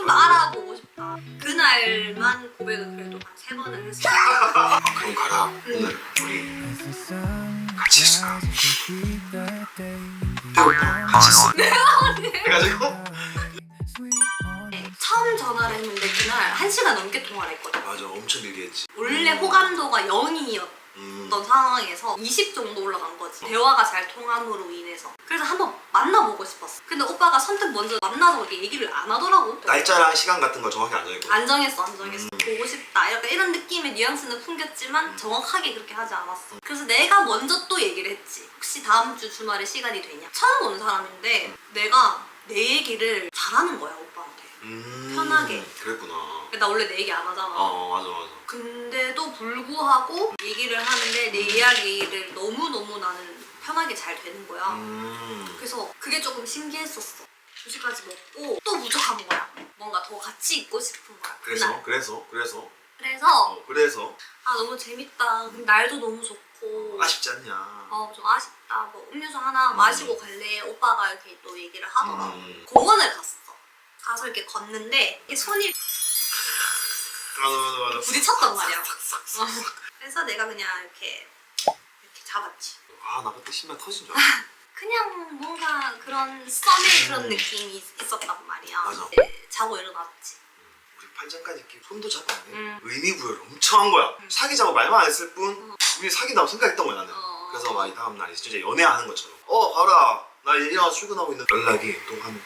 좀더 알아보고 싶다. 그날만 고백을 그래도 한 세 번을 했어. 아, 그럼 가라. 오늘 우리 같이 있을까? 배고파. 같이 있어. 해가지고 처음 전화를 했는데 그날 한 시간 넘게 통화를 했거든. 맞아 엄청 길게 했지. 원래 호감도가 0이었 던 음. 상황에서 20 정도 올라간 거지. 대화가 잘 통함으로 인해서. 그래서 한번 만나보고 싶었어. 근데 오빠가 선택 먼저 만나서 이렇게 얘기를 안 하더라고. 날짜랑 시간 같은 거 정확히 안 정했고. 안 정했어, 안 정했어. 음. 보고 싶다. 약간 이런 느낌의 뉘앙스는 풍겼지만 정확하게 그렇게 하지 않았어. 그래서 내가 먼저 또 얘기를 했지. 혹시 다음 주 주말에 시간이 되냐? 처음 보는 사람인데 내가 내 얘기를 잘하는 거야, 오빠한테. 음. 편하게. 그랬구나. 나 원래 내 얘기 안 하잖아. 어 맞아 맞아. 근데도 불구하고 이야기를 너무너무 나는 편하게 잘 되는 거야. 음. 그래서 그게 조금 신기했었어. 2시까지 먹고 또 부족한 거야. 뭔가 더 같이 있고 싶은 거야. 그래서 그날. 그래서 그래서 그래서 어 그래서 아 너무 재밌다. 날도 너무 좋고 아쉽지 않냐. 어좀 아쉽다. 뭐 음료수 하나 음. 마시고 갈래? 오빠가 이렇게 또 얘기를 하더라. 음. 공원을 갔어. 가서 이렇게 걷는데 이게 손이 맞아 맞아 맞아. 부딪혔단 말이야. 어. 그래서 내가 그냥 이렇게 잡았지. 아 나 그때 심장 터진 줄 알았어. 그냥 뭔가 그런 썸의 그런 느낌이 있- 있었단 말이야. 맞아. 이제 자고 일어났지. 우리 팔짱까지 끼고 손도 돼. 음. 의미 부여를 엄청 한 거야. 음. 사귀자고 말만 안 했을 뿐 우리 사귄다고 생각했던 거야 나는. 어. 그래서 막 이 다음 날 진짜 연애하는 것처럼. 어 봐라 나 일어나서 출근하고 있는 연락이 또 한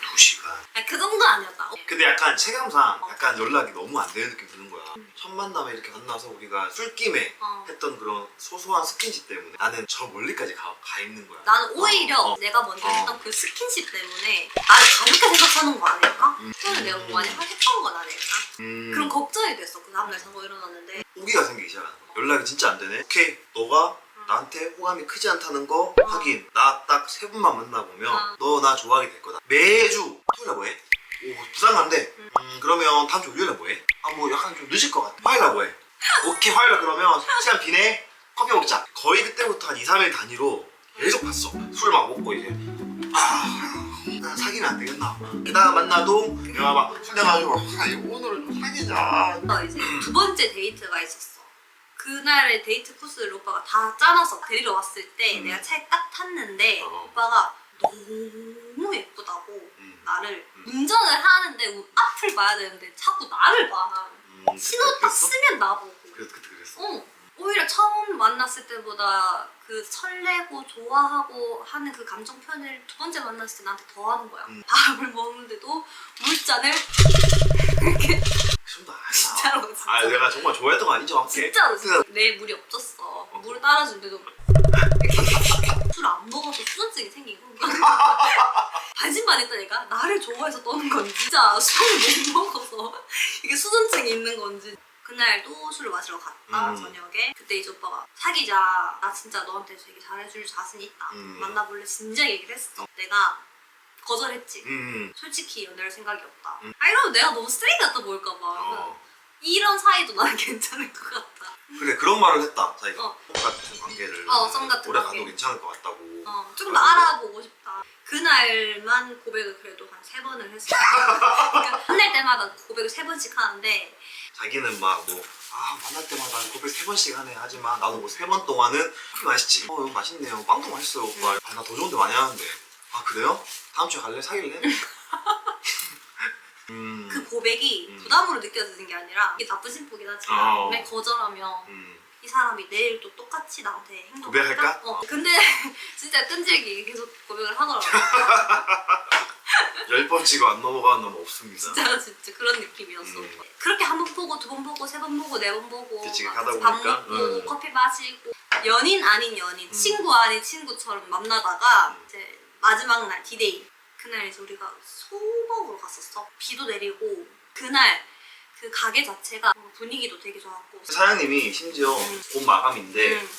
두 시간. 아니, 그 정도 아니었다. 근데 약간 체감상 어. 약간 연락이 너무 안 되는 느낌 드는 거야. 첫 만남에 이렇게 만나서 우리가 술김에 어. 했던 그런 소소한 스킨십 때문에 나는 저 멀리까지 가, 가 있는 거야. 나는 오히려 어, 어. 내가 먼저 어. 했던 그 스킨십 때문에 나를 가볍게 생각하는 거 아닐까? 음. 그거는 내가 뭐 많이 했던 건 아닐까? 음, 그런 걱정이 됐어. 그 다음날 자고 일어났는데. 오기가 생기기 시작하는 거야. 연락이 진짜 안 되네. 오케이, 너가 나한테 호감이 크지 않다는 거 어. 확인. 나 딱 세 분만 만나보면 어. 너나 좋아하게 될 거다. 매주 토요일에 뭐해? 오 부산 간대. 음. 음 그러면 다음 주 월요일에 뭐해? 아 뭐 약간 좀 늦을 것 같아. 화요일에 뭐해? 오케이 화요일에 그러면 시간 비네. 커피 먹자. 거의 그때부터 한 2, 3일 단위로 계속 봤어. 술 막 먹고 이제 아나 사귀면 안 되겠나. 그다음 만나도 내가 막술 내가지고 아 오늘은 좀 사귀자. 또 이제 두 번째 데이트가 있었어. 그날의 데이트 코스를 오빠가 다 짜놔서 데리러 왔을 때 음. 내가 차에 딱 탔는데 어. 오빠가 너무 예쁘다고 음. 나를 음. 운전을 하는데 우- 앞을 봐야 되는데 자꾸 나를 봐. 음, 신호 딱 그랬어? 쓰면 나보고. 그래서 그때 그랬어. 어. 오히려 처음 만났을 때보다 그 설레고 좋아하고 하는 그 감정 표현을 두 번째 만났을 때 나한테 더 하는 거야. 음. 밥을 먹는데도 물잔을 숨도 안 진짜로 진짜. 아 내가 정말 좋아했던 거 인정할게. 진짜로 진짜 그- 내 물이 없었어. 물을 따라주는데도 술 안 먹어서 수전증이 생긴 거. 반신반의했다니까 나를 좋아해서 떠는 건지 진짜 술을 못 먹어서 이게 수전증이 있는 건지 그날 또 술을 마시러 갔다 음. 저녁에 그때 이제 오빠가 사귀자 나 진짜 너한테 되게 잘해줄 자신 있다 음. 만나볼래 진짜 얘기를 했어 내가 거절했지 음. 솔직히 연애할 생각이 없다 음. 아 이러면 내가 너무 쓰레기 같아 보일까봐 어. 이런 사이도 나는 괜찮을 것 같다 그래 그런 말을 했다 자기가 어. 똑같은 관계를 어, 썸 같은 오래 관계. 가도 괜찮을 것 같다고. 어, 조금 더 알아보고 싶다. 그날만 고백을 그래도 한 세 번을 했어. 그러니까 만날 때마다 고백을 세 번씩 하는데 자기는 막 뭐 아 만날 때마다 고백 세 번씩 하네 하지만 나도 뭐 세 번 동안은 커피 맛있지. 어 이거 맛있네요. 빵도 맛있어요 오빠. 아 나 더 좋은데 많이 하는데. 아 그래요? 다음 주에 갈래? 사귈래? 음. 그 고백이 음. 부담으로 느껴지는 게 아니라 이게 나쁜 심보긴 하지만 어. 내 거절하면 음. 이 사람이 내일 또 똑같이 나한테 행동할까? 고백할까? 어. 근데 진짜 끈질기 계속 고백을 하더라고. 열 번 치고 안 넘어가는 놈 없습니다. 진짜 진짜 그런 느낌이었어. 음. 그렇게 한 번 보고 두 번 보고 세 번 보고 네 번 보고 그치, 막 가다 밥 보니까, 먹고 음. 커피 마시고 연인 아닌 연인 음. 친구 아닌 친구처럼 만나다가 음. 이제 마지막 날 디데이 그날 이제 우리가 소 먹으러 갔었어. 비도 내리고 그날 그 가게 자체가 분위기도 되게 좋았고 사장님이 심지어 음. 곧 마감인데 음.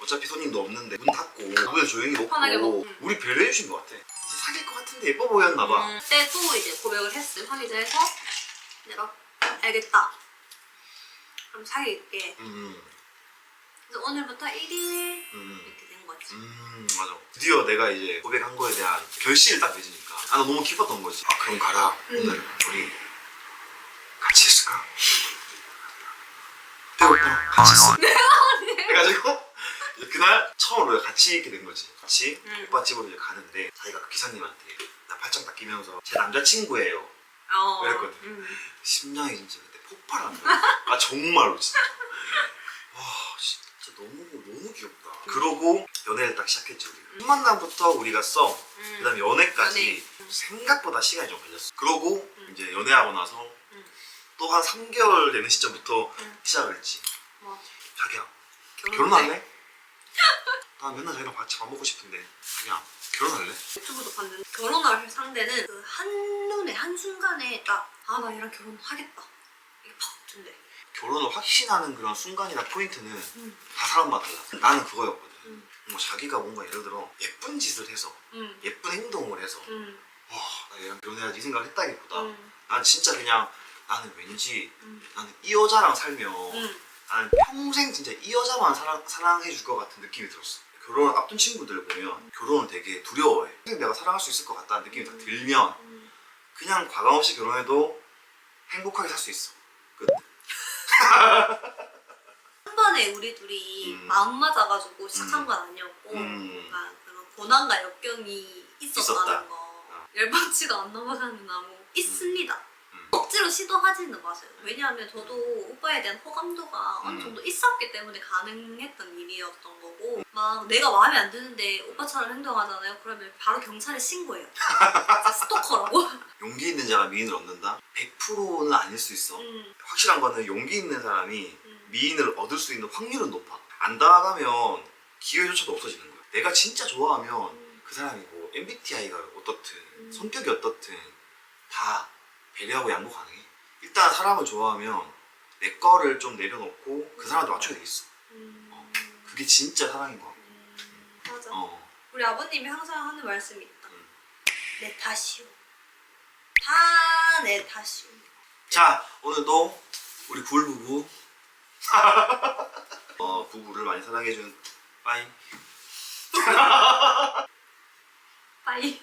어차피 손님도 없는데 문 닫고 문을 조용히 먹고 편하게 먹고. 음. 우리 배려해 주신 것 같아. 이제 사귈 것 같은데 예뻐 보였나 봐. 음, 그때 또 이제 고백을 했어. 사귀자해서 내가 알겠다. 그럼 사귈게. 음, 그래서 오늘부터 1일 음. 이렇게 된 거지. 음 맞아 드디어 내가 이제 고백한 거에 대한 결실이 딱 내지니까 아, 나 너무 기뻤던 거지 아, 그럼 가라 음. 오늘 우리 같이 있을까? 배고파 같이 있어 해가지고 이제 그날 처음으로 같이 있게 된 거지 같이 음. 오빠 집으로 이제 가는데 자기가 그 기사님한테 나 팔짱 딱 끼면서 제 남자친구예요 어. 그랬거든. 음. 심장이 진짜 그때 폭발한 거야 아 정말로 진짜 와 진짜 너무 너무 귀엽다. 그러고 연애를 딱 시작했지 우리. 첫 만남부터 우리가 써. 음. 그다음 에 연애까지 연애. 음. 생각보다 시간이 좀 걸렸어. 그러고 이제 연애하고 나서 음. 또 한 3개월 되는 시점부터 음. 시작을 했지. 뭐, 자기야? 결혼할래? 나 맨날 자기랑 같이 밥 먹고 싶은데 자기야 결혼할래? 유튜브도 봤는데 결혼할 상대는 그 한눈에 한순간에 딱 아 나 얘랑 결혼하겠다 이게 팍 든대 결혼을 확신하는 그런 순간이나 포인트는 음. 다 사람마다 달라. 나는 그거였거든. 음. 뭐 자기가 뭔가 예를 들어 예쁜 짓을 해서 음. 예쁜 행동을 해서 음. 와, 나 얘랑 결혼해야지 이 생각을 했다기보다 음. 난 진짜 그냥 나는 왠지 음. 나는 이 여자랑 살면 음. 나는 평생 진짜 이 여자만 사랑, 사랑해 줄 것 같은 느낌이 들었어. 결혼을 앞둔 친구들 보면 결혼을 되게 두려워해. 평생 내가 사랑할 수 있을 것 같다는 느낌이 딱 들면 음. 그냥 과감 없이 결혼해도 행복하게 살 수 있어. 끝. 한 번에 우리 둘이 음. 마음 맞아가지고 시작한 음. 건 아니었고 음. 뭔가 그런 고난과 역경이 있었다는 있었다. 거 어. 열받지가 안 넘어가는 나무 있습니다 음. 억지로 시도하지는 마세요 왜냐하면 저도 오빠에 대한 호감도가 어느 음. 정도 있었기 때문에 가능했던 일이었던 거고 막 내가 마음에 안 드는데 오빠처럼 행동하잖아요 그러면 바로 경찰에 신고해요 스토커라고 용기 있는 자가 미인을 얻는다? 100%는 아닐 수 있어. 음, 확실한 거는 용기 있는 사람이 음. 미인을 얻을 수 있는 확률은 높아. 안 다가가면 기회조차도 없어지는 거야. 내가 진짜 좋아하면 음. 그 사람이 뭐 MBTI가 어떻든 음. 성격이 어떻든 다 배려하고 양보 가능해. 일단 사람을 좋아하면 내 거를 좀 내려놓고 그 사람한테 맞춰야 되겠어. 음. 그게 진짜 사랑인 거 같아. 음, 맞아 어. 우리 아버님이 항상 하는 말씀이 있다. 음. 내 탓이오. 다 내 탓이오. 자 오늘도 우리 굴 부부 어, 부부를 많이 사랑해준 빠이 빠이.